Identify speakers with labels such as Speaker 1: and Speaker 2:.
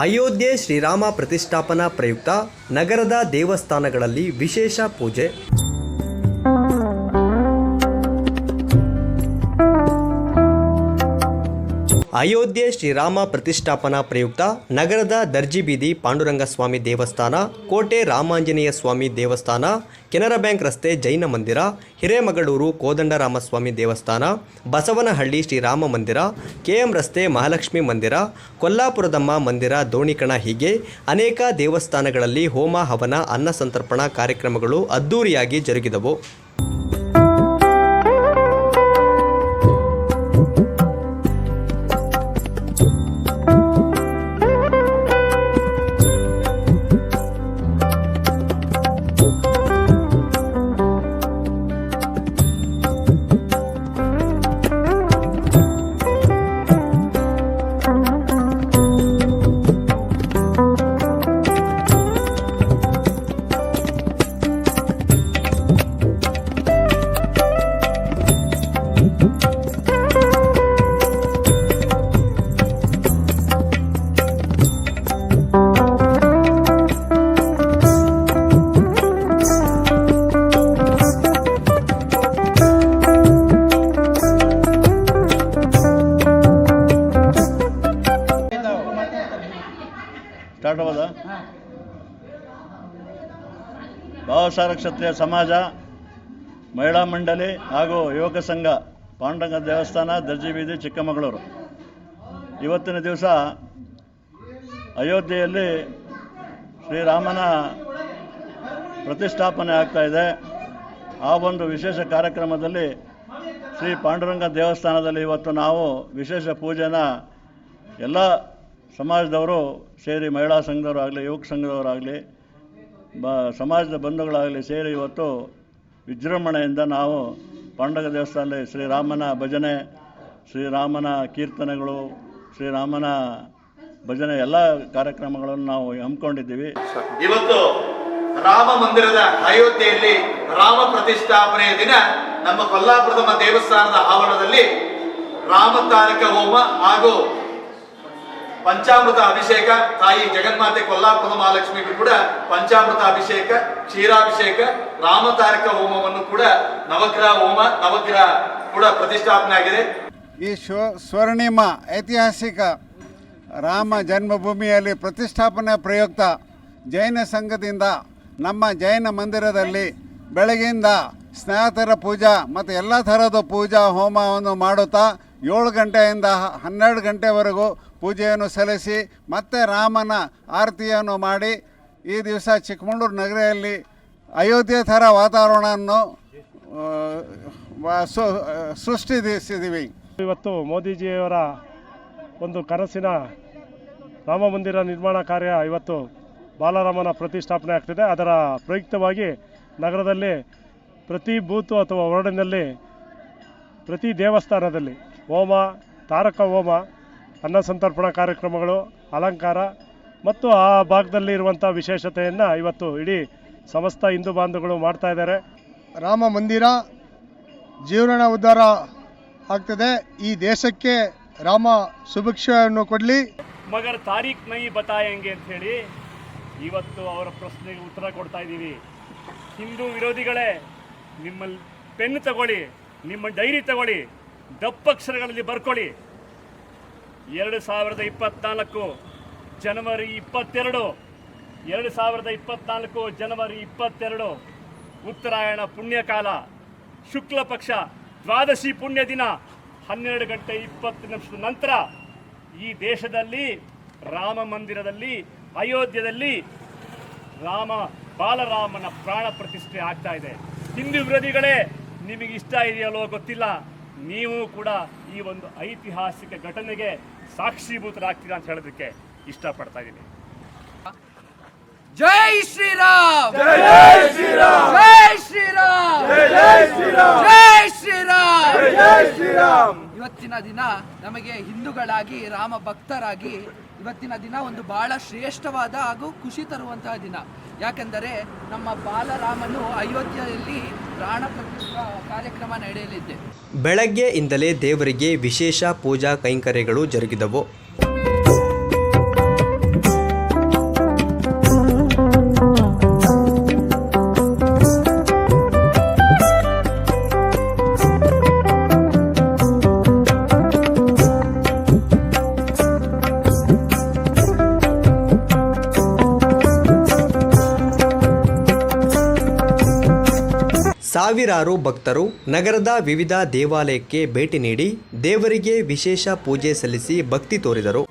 Speaker 1: ಅಯೋಧ್ಯೆ ಶ್ರೀರಾಮ ಪ್ರತಿಷ್ಠಾಪನಾ ಪ್ರಯುಕ್ತ ನಗರದ ದೇವಸ್ಥಾನಗಳಲ್ಲಿ ವಿಶೇಷ ಪೂಜೆ. ಅಯೋಧ್ಯೆ ಶ್ರೀರಾಮ ಪ್ರತಿಷ್ಠಾಪನಾ ಪ್ರಯುಕ್ತ ನಗರದ ದರ್ಜಿ ಬೀದಿ ಪಾಂಡುರಂಗ ಸ್ವಾಮಿ ದೇವಸ್ಥಾನ, ಕೋಟೆ ರಾಮಾಂಜನೇಯ ಸ್ವಾಮಿ ದೇವಸ್ಥಾನ, ಕೆನರಾ ಬ್ಯಾಂಕ್ ರಸ್ತೆ ಜೈನ ಮಂದಿರ, ಹಿರೇಮಗಳೂರು ಕೋದಂಡರಾಮಸ್ವಾಮಿ ದೇವಸ್ಥಾನ, ಬಸವನಹಳ್ಳಿ ಶ್ರೀರಾಮ ಮಂದಿರ, ಕೆಎಂ ರಸ್ತೆ ಮಹಾಲಕ್ಷ್ಮಿ ಮಂದಿರ, ಕೊಲ್ಲಾಪುರದಮ್ಮ ಮಂದಿರ ದೋಣಿಕಣ ಹೀಗೆ ಅನೇಕ ದೇವಸ್ಥಾನಗಳಲ್ಲಿ ಹೋಮ ಹವನ, ಅನ್ನ ಸಂತರ್ಪಣಾ ಕಾರ್ಯಕ್ರಮಗಳು ಅದ್ದೂರಿಯಾಗಿ ಜರುಗಿದವು.
Speaker 2: ಭಾವಸಾರ ಕ್ಷತ್ರಿಯ ಸಮಾಜ ಮಹಿಳಾ ಮಂಡಳಿ ಹಾಗೂ ಯುವಕ ಸಂಘ. ಪಾಂಡುರಂಗ ದೇವಸ್ಥಾನ, ದರ್ಜಿ ಬೀದಿ, ಚಿಕ್ಕಮಗಳೂರು. ಇವತ್ತಿನ ದಿವಸ ಅಯೋಧ್ಯೆಯಲ್ಲಿ ಶ್ರೀರಾಮನ ಪ್ರತಿಷ್ಠಾಪನೆ ಆಗ್ತಾ ಇದೆ. ಆ ಒಂದು ವಿಶೇಷ ಕಾರ್ಯಕ್ರಮದಲ್ಲಿ ಶ್ರೀ ಪಾಂಡುರಂಗ ದೇವಸ್ಥಾನದಲ್ಲಿ ಇವತ್ತು ನಾವು ವಿಶೇಷ ಪೂಜೆನ ಎಲ್ಲ ಸಮಾಜದವರು ಸೇರಿ, ಮಹಿಳಾ ಸಂಘದವರಾಗಲಿ ಯುವಕ ಸಂಘದವರಾಗಲಿ ಬ, ಸಮಾಜದ ಬಂಧುಗಳಾಗಲಿ ಸೇರಿ ಇವತ್ತು ವಿಜೃಂಭಣೆಯಿಂದ ನಾವು ಪಾಂಡುರಂಗ ದೇವಸ್ಥಾನದಲ್ಲಿ ಶ್ರೀರಾಮನ ಭಜನೆ ಶ್ರೀರಾಮನ ಕೀರ್ತನೆಗಳು ಶ್ರೀರಾಮನ ಭಜನೆ ಎಲ್ಲ ಕಾರ್ಯಕ್ರಮಗಳನ್ನು ನಾವು ಹಮ್ಮಿಕೊಂಡಿದ್ದೀವಿ.
Speaker 3: ಇವತ್ತು ರಾಮ ಮಂದಿರದ ಅಯೋಧ್ಯೆಯಲ್ಲಿ ರಾಮ ಪ್ರತಿಷ್ಠಾಪನೆಯ ದಿನ ನಮ್ಮ ಕೊಲ್ಲಾಪುರದ ದೇವಸ್ಥಾನದ ಆವರಣದಲ್ಲಿ ರಾಮತಾರಕ ಹೋಮ ಹಾಗೂ ಪಂಚಾಮೃತ ಅಭಿಷೇಕ, ತಾಯಿ ಜಗನ್ಮಾತೆ ಕೊಲ್ಲಾಪುರದ ಮಹಾಲಕ್ಷ್ಮಿಗೂ ಕೂಡ ಪಂಚಾಮೃತ ಅಭಿಷೇಕ, ಕ್ಷೀರಾಭಿಷೇಕ ರಾಮತಾರಕ ಹೋಮವನ್ನು ಕೂಡ ನವಗ್ರಹ ಹೋಮ, ನವಗ್ರಹ ಕೂಡ ಪ್ರತಿಷ್ಠಾಪನೆ ಆಗಿದೆ.
Speaker 4: ಈ ಶೋ ಸ್ವರ್ಣಿಮ ಐತಿಹಾಸಿಕ ರಾಮ ಜನ್ಮಭೂಮಿಯಲ್ಲಿ ಪ್ರತಿಷ್ಠಾಪನೆ ಪ್ರಯುಕ್ತ ಜೈನ ಸಂಘದಿಂದ ನಮ್ಮ ಜೈನ ಮಂದಿರದಲ್ಲಿ ಬೆಳಗಿಂದ ಸ್ನೇಹಿತರ ಪೂಜಾ ಮತ್ತು ಎಲ್ಲ ಥರದ ಪೂಜಾ ಹೋಮವನ್ನು ಮಾಡುತ್ತಾ ಏಳು ಗಂಟೆಯಿಂದ ಹನ್ನೆರಡು ಗಂಟೆವರೆಗೂ ಪೂಜೆಯನ್ನು ಸಲ್ಲಿಸಿ ಮತ್ತೆ ರಾಮನ ಆರತಿಯನ್ನು ಮಾಡಿ ಈ ದಿವಸ ಚಿಕ್ಕಮಗಳೂರು ನಗರಿಯಲ್ಲಿ ಅಯೋಧ್ಯೆ ಥರ ವಾತಾವರಣವನ್ನು ಸೃಷ್ಟಿಸಿದ್ದೀವಿ.
Speaker 5: ಇವತ್ತು ಮೋದಿಜಿಯವರ ಒಂದು ಕನಸಿನ ರಾಮ ಮಂದಿರ ನಿರ್ಮಾಣ ಕಾರ್ಯ ಇವತ್ತು ಬಾಲರಾಮನ ಪ್ರತಿಷ್ಠಾಪನೆ ಆಗ್ತಿದೆ. ಅದರ ಪ್ರಯುಕ್ತವಾಗಿ ನಗರದಲ್ಲಿ ಪ್ರತಿ ಬೂತು ಅಥವಾ ವಾರ್ಡಿನಲ್ಲಿ ಪ್ರತಿ ದೇವಸ್ಥಾನದಲ್ಲಿ ಹೋಮ ತಾರಕ ಹೋಮ ಅನ್ನ ಸಂತರ್ಪಣಾ ಕಾರ್ಯಕ್ರಮಗಳು ಅಲಂಕಾರ ಮತ್ತು ಆ ಭಾಗದಲ್ಲಿ ಇರುವಂಥ ವಿಶೇಷತೆಯನ್ನು ಇವತ್ತು ಇಡೀ ಸಮಸ್ತ ಹಿಂದೂ ಬಾಂಧವಗಳು ಮಾಡ್ತಾ ಇದ್ದಾರೆ.
Speaker 6: ರಾಮ ಮಂದಿರ ಜೀವನ ಉದ್ಧಾರ ಆಗ್ತದೆ. ಈ ದೇಶಕ್ಕೆ ರಾಮ ಸುಭಿಕ್ಷೆಯನ್ನು ಕೊಡಲಿ.
Speaker 5: ಮಗರ್ ತಾರೀಖ್ ನೈ ಬತಾಯಂಗೆ ಅಂತ ಹೇಳಿ ಇವತ್ತು ಅವರ ಪ್ರಶ್ನೆಗೆ ಉತ್ತರ ಕೊಡ್ತಾ ಇದ್ದೀವಿ. ಹಿಂದೂ ವಿರೋಧಿಗಳೇ ನಿಮ್ಮಲ್ಲಿ ಪೆನ್ ತಗೊಳ್ಳಿ ನಿಮ್ಮ ಡೈರಿ ತಗೊಳ್ಳಿ. ದಪ್ಪಕ್ಷರಗಳಲ್ಲಿ ಬರ್ಕೊಳ್ಳಿ. ಎರಡು ಸಾವಿರದ ಇಪ್ಪತ್ನಾಲ್ಕು ಜನವರಿ ಇಪ್ಪತ್ತೆರಡು. ಎರಡು ಸಾವಿರದ ಇಪ್ಪತ್ನಾಲ್ಕು ಜನವರಿ ಇಪ್ಪತ್ತೆರಡು. ಉತ್ತರಾಯಣ ಪುಣ್ಯಕಾಲ. ಶುಕ್ಲ ಪಕ್ಷ, ದ್ವಾದಶಿ ಪುಣ್ಯ ದಿನ. ಹನ್ನೆರಡು ಗಂಟೆ ಇಪ್ಪತ್ತು ನಿಮಿಷದ ನಂತರ ಈ ದೇಶದಲ್ಲಿ, ರಾಮ ಮಂದಿರದಲ್ಲಿ, ಅಯೋಧ್ಯದಲ್ಲಿ ರಾಮ, ಬಾಲರಾಮನ ಪ್ರಾಣ ಪ್ರತಿಷ್ಠೆ ಆಗ್ತಾ ಇದೆ. ಹಿಂದೂ ವಿರೋಧಿಗಳೇ ನಿಮಗೆ ಇಷ್ಟ ಇದೆಯಲ್ಲೋ ಗೊತ್ತಿಲ್ಲ. ನೀವು ಕೂಡ ಈ ಒಂದು ಐತಿಹಾಸಿಕ ಘಟನೆಗೆ ಸಾಕ್ಷೀಭೂತರಾಗ್ತೀರಾ ಅಂತ ಹೇಳೋದಕ್ಕೆ ಇಷ್ಟಪಡ್ತಾ ಇದ್ದೀನಿ.
Speaker 7: ಜೈ ಶ್ರೀರಾಮ್! ಜೈ ಶ್ರೀರಾಮ್! ಜೈ ಶ್ರೀರಾಮ್! ಜೈ ಶ್ರೀರಾಮ್! ಜೈ ಶ್ರೀರಾಮ್! ಜೈ ಶ್ರೀರಾಮ್! ಇವತ್ತಿನ ದಿನ ನಮಗೆ ಹಿಂದೂಗಳಾಗಿ ರಾಮ ಭಕ್ತರಾಗಿ ಇವತ್ತಿನ ದಿನ ಒಂದು ಬಹಳ ಶ್ರೇಷ್ಠವಾದ ಹಾಗೂ ಖುಷಿ ತರುವಂತಹ ದಿನ. ಯಾಕೆಂದರೆ ನಮ್ಮ ಬಾಲರಾಮನು ಅಯೋಧ್ಯೆಯಲ್ಲಿ ಪ್ರಾಣ ಪ್ರತಿಷ್ಠಾ ಕಾರ್ಯಕ್ರಮ ನಡೆಯಲಿದೆ
Speaker 1: ಬೆಳಗ್ಗೆಯಿಂದಲೇ ದೇವರಿಗೆ ವಿಶೇಷ ಪೂಜಾ ಕೈಂಕರ್ಯಗಳು ಜರುಗಿದವು. ಸಾವಿರಾರು ಭಕ್ತರು ನಗರದ ವಿವಿಧ ದೇವಾಲಯಕ್ಕೆ ಭೇಟಿ ನೀಡಿ ದೇವರಿಗೆ ವಿಶೇಷ ಪೂಜೆ ಸಲ್ಲಿಸಿ ಭಕ್ತಿ ತೋರಿದರು.